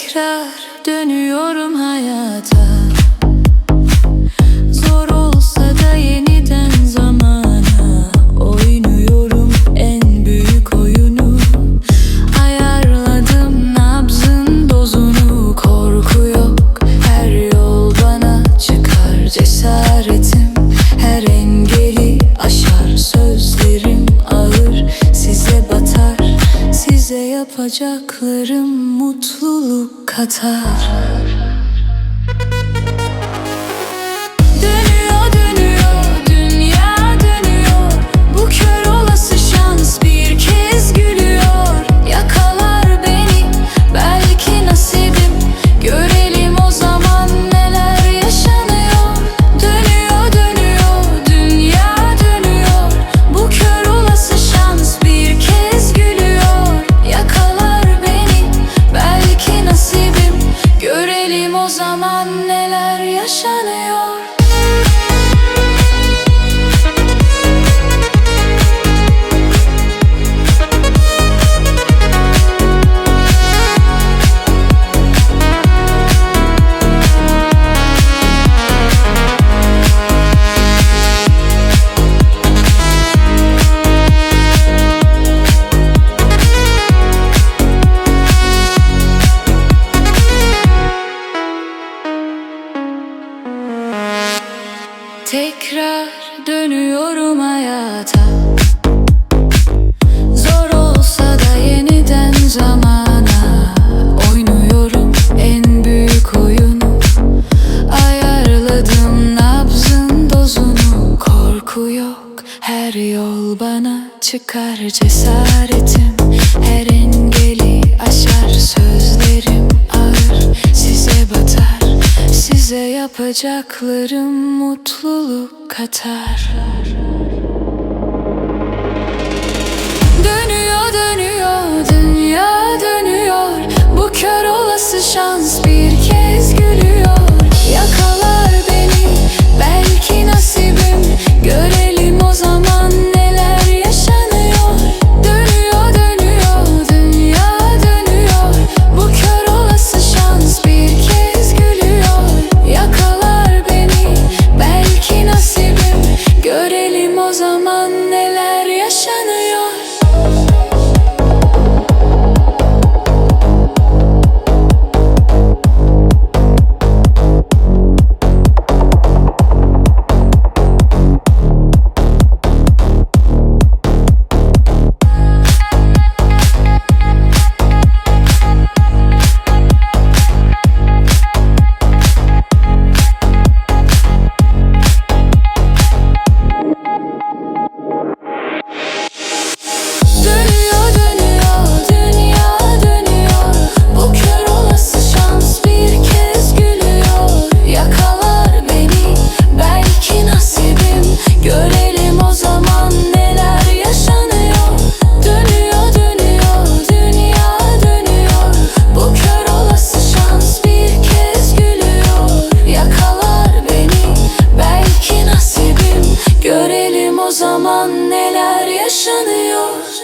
tekrar dönüyorum hayata. Zor olsa da yeni yapacaklarım mutluluk katar. dönüyorum hayata. Zor olsa da yeniden zamana Oynuyorum en büyük oyunu. Ayarladım nabzın dozunu. Korku yok her yol bana çıkar cesaretim. Her engeli aşar sözlerim ağır yapacaklarım mutluluk katar. zaman neler yaşanıyor?